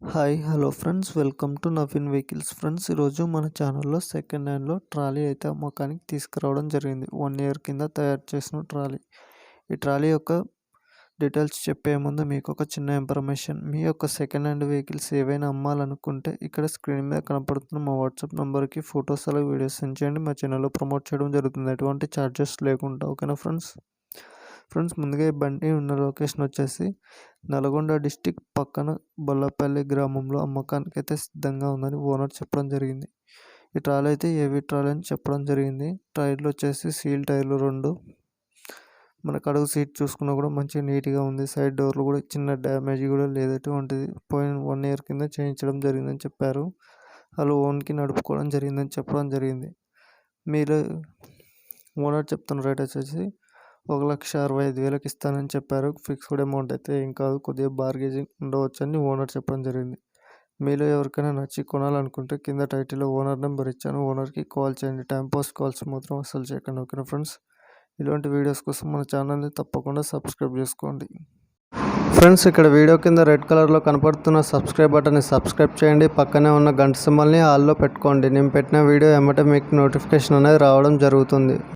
Hi hello friends welcome to Naveen vehicles friends ఈరోజు మన ఛానల్లో సెకండ్ హ్యాండ్లో ట్రాలీ అయితే అమ్మకానికి తీసుకురావడం జరిగింది. వన్ ఇయర్ కింద తయారు చేసిన ట్రాలీ. ఈ ట్రాలీ యొక్క డీటెయిల్స్ చెప్పే ముందు మీకు ఒక చిన్న ఇన్ఫర్మేషన్ మీ యొక్క సెకండ్ హ్యాండ్ వెహికల్స్ ఏవైనా అమ్మాలనుకుంటే ఇక్కడ స్క్రీన్ మీద కనపడుతున్న మా వాట్సాప్ నెంబర్కి ఫొటోస్ అలాగే వీడియోస్ సెండ్ చేయండి. మా ఛానల్లో ప్రమోట్ చేయడం జరుగుతుంది. ఎటువంటి ఛార్జెస్ లేకుండా. ఓకేనా ఫ్రెండ్స్ ఫ్రెండ్స్ ముందుగా ఈ బండి ఉన్న లొకేషన్ వచ్చేసి నల్గొండ డిస్టిక్ పక్కన బొల్లపల్లి గ్రామంలో అమ్మకానికి అయితే సిద్ధంగా ఉందని ఓనర్ చెప్పడం జరిగింది. ఈ ట్రాలీ అయితే ఏవి ట్రాలీ అని చెప్పడం జరిగింది. టైర్లు వచ్చేసి సీల్ టైర్లు రెండు. మనకు అడుగు సీట్ చూసుకున్నా కూడా మంచిగా నీట్గా ఉంది. సైడ్ డోర్లు కూడా చిన్న డ్యామేజ్ కూడా లేదటువంటిది పోయిన వన్ ఇయర్ కింద చేయించడం జరిగిందని చెప్పారు. వాళ్ళు ఓన్కి నడుపుకోవడం జరిగిందని చెప్పడం జరిగింది. మీరు ఓనర్ చెప్తున్న రేట్ వచ్చేసి ఒక లక్ష అరవై ఐదు వేలకు ఇస్తానని చెప్పారు. ఫిక్స్డ్ అమౌంట్ అయితే ఏం కాదు కొద్దిగా బార్గేజింగ్ ఉండవచ్చని ఓనర్ చెప్పడం జరిగింది. మీలో ఎవరికైనా నచ్చి కొనాలనుకుంటే కింద టైటిల్లో ఓనర్ నెంబర్ ఇచ్చాను. ఓనర్కి కాల్ చేయండి. టైం పాస్ కాల్స్ మాత్రం అసలు చేయకండి ఓకేనా ఫ్రెండ్స్? ఇలాంటి వీడియోస్ కోసం మన ఛానల్ని తప్పకుండా సబ్స్క్రైబ్ చేసుకోండి. ఫ్రెండ్స్ ఇక్కడ వీడియో కింద రెడ్ కలర్లో కనపడుతున్న సబ్స్క్రైబ్ బటన్ని సబ్స్క్రైబ్ చేయండి. పక్కనే ఉన్న గంట సింబల్ని ఆల్లో పెట్టుకోండి. నేను పెట్టిన వీడియో ఎమ్మటే మీకు నోటిఫికేషన్ అనేది రావడం జరుగుతుంది.